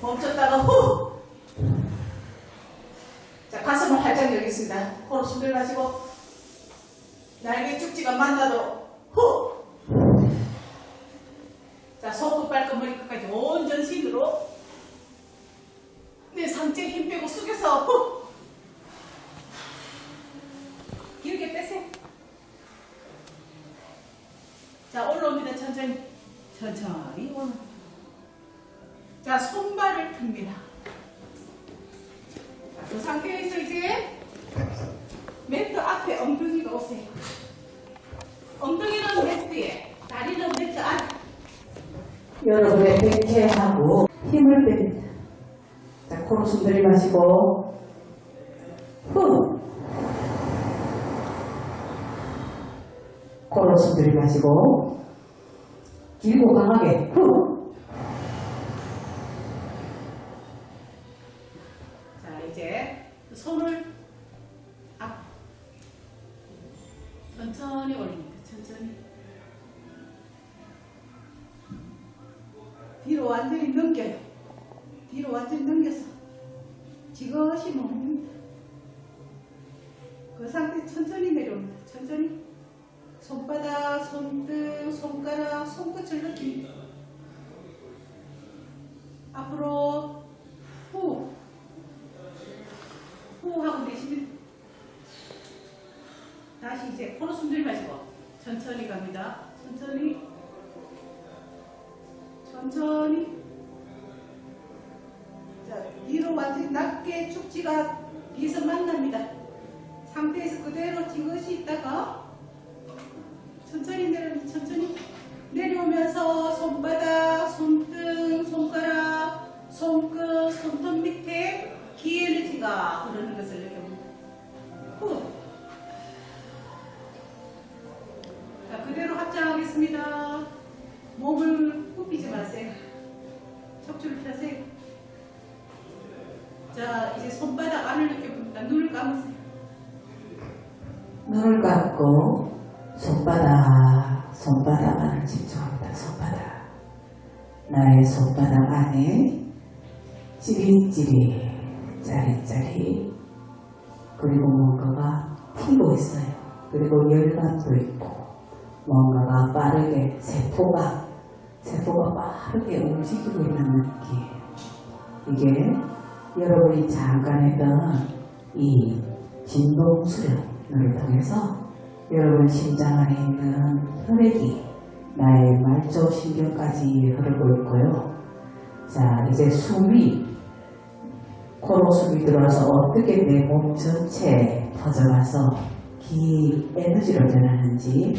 멈췄다가 후! 자, 가슴을 활짝 열겠습니다. 코로 숨 들이마시고 날개 쭉지가 만나도 후! 자, 손끝 발끝 머리끝까지 온 전신으로 내 상체에 힘 빼고 숙여서 후! 길게 빼세요. 자, 올라옵니다. 천천히. 천천히 올라. 자, 손발을 듭니다. 자, 그 상태에서 이제 매트 앞에 엉덩이가 오세요. 엉덩이는 매트에, 다리는 매트 안에. 여러분의 백회하고 힘을 뺍니다. 자, 코로 숨 들이마시고 후 코로 숨 들이마시고 길고 강하게 후 손을 앞. 천천히 올립니다. 천천히. 뒤로 완전히 넘겨요. 뒤로 완전히 넘겨서 지그시 멈춥니다. 그 상태 천천히 내려옵니다. 천천히. 손바닥, 손등, 손가락, 손끝을 느낍니다. 앞으로 후. 후 하고 내쉬면 다시 이제 코로 숨 들이마시고 천천히 갑니다. 천천히 천천히 자 뒤로 완전히 낮게 축지가 비서 만납니다. 상태에서 그대로 지그시 있다가 천천히 내려 천천히 내려오면서 손바닥, 손등, 손가락, 손끝, 손톱 밑에 기 에너지가 흐르는 것을 하겠습니다. 몸을 굽히지 마세요. 척추를 펴세요. 자, 이제 손바닥 안을 느껴봅니다. 눈을 감으세요. 눈을 감고 손바닥 손바닥 안을 집중합니다. 손바닥 나의 손바닥 안에 찌릿찌릿 짜릿짜릿 그리고 뭔가가 튀고 있어요. 그리고 열감도 있고 뭔가가 빠르게 세포가 세포가 빠르게 움직이고 있는 느낌. 이게 여러분이 잠깐 했던 이 진동 수련을 통해서 여러분 심장 안에 있는 혈액이 나의 말초 신경까지 흐르고 있고요. 자, 이제 숨이 코로 숨이 들어와서 어떻게 내 몸 전체에 퍼져가서 기 에너지를 전하는지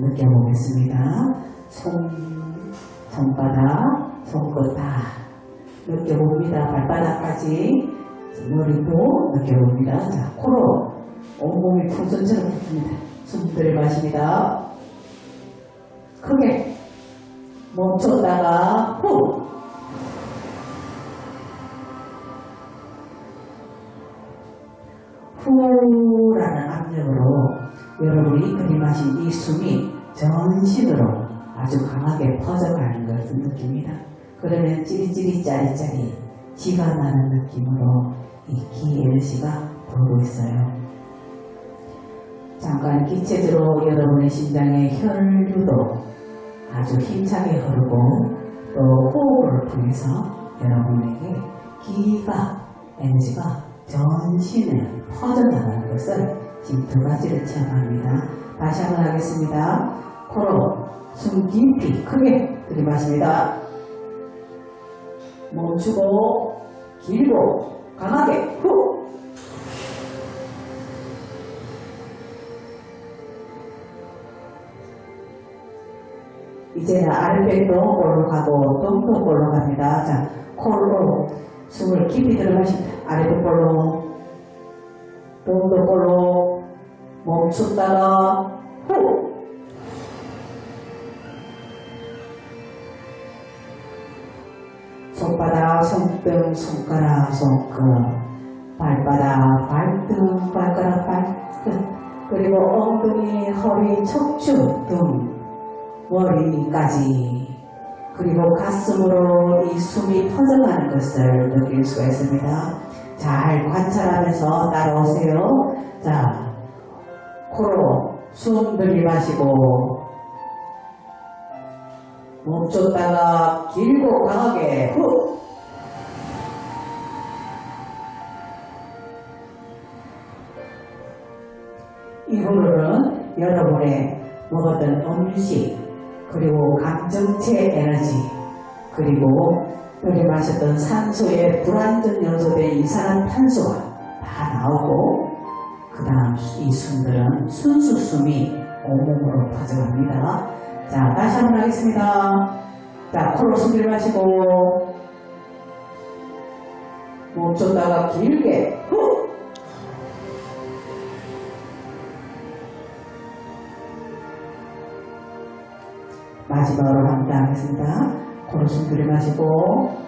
느껴보겠습니다. 손, 손바닥, 손끝 다 느껴봅니다. 발바닥까지 머리도 느껴봅니다. 자, 코로 온몸이 풍선처럼 붙습니다. 숨 들이마십니다. 크게 멈췄다가 후 후라는 압력으로 여러분이 들이마신 이 숨이 전신으로 아주 강하게 퍼져가는 것을 느낍니다. 그러면 찌릿찌릿 짜릿짜릿 지가 나는 느낌으로 이 기 에너지가 돌고 있어요. 잠깐 기체적으로 여러분의 심장의 혈류도 아주 힘차게 흐르고 또 호흡을 통해서 여러분에게 기가 에너지가 전신에 퍼져나가는 것을 지금 두 가지를 체험합니다. 다시 한번 하겠습니다. 코로 숨 깊이 크게 들이마십니다. 멈추고 길고 강하게 후 이제 아랫배도 골로 가고 똥도 골로 갑니다. 자, 콜로 숨을 깊이 들어가십니다. 아랫배 골로 똥도 골로 멈췄다가 후 손바닥, 손등, 손가락, 손끝, 발바닥, 발등, 발가락, 발끝, 그리고 엉덩이, 허리, 척추 등 머리까지 그리고 가슴으로 이 숨이 퍼져가는 것을 느낄 수가 있습니다. 잘 관찰하면서 따라오세요. 자, 코로 숨 들이마시고 멈췄다가 길고 강하게 후 이후로는 여러분의 먹었던 음식 그리고 감정체 에너지 그리고 들이마셨던 산소에 불완전 요소된 이산화탄소가 다 나오고 그 다음 이 숨들은 순수 숨이 온몸으로 퍼져갑니다. 자 다시 한번 하겠습니다. 자 코로 숨 들이마시고 멈췄다가 길게 후 마지막으로 함께 하겠습니다. 코로 숨 들이마시고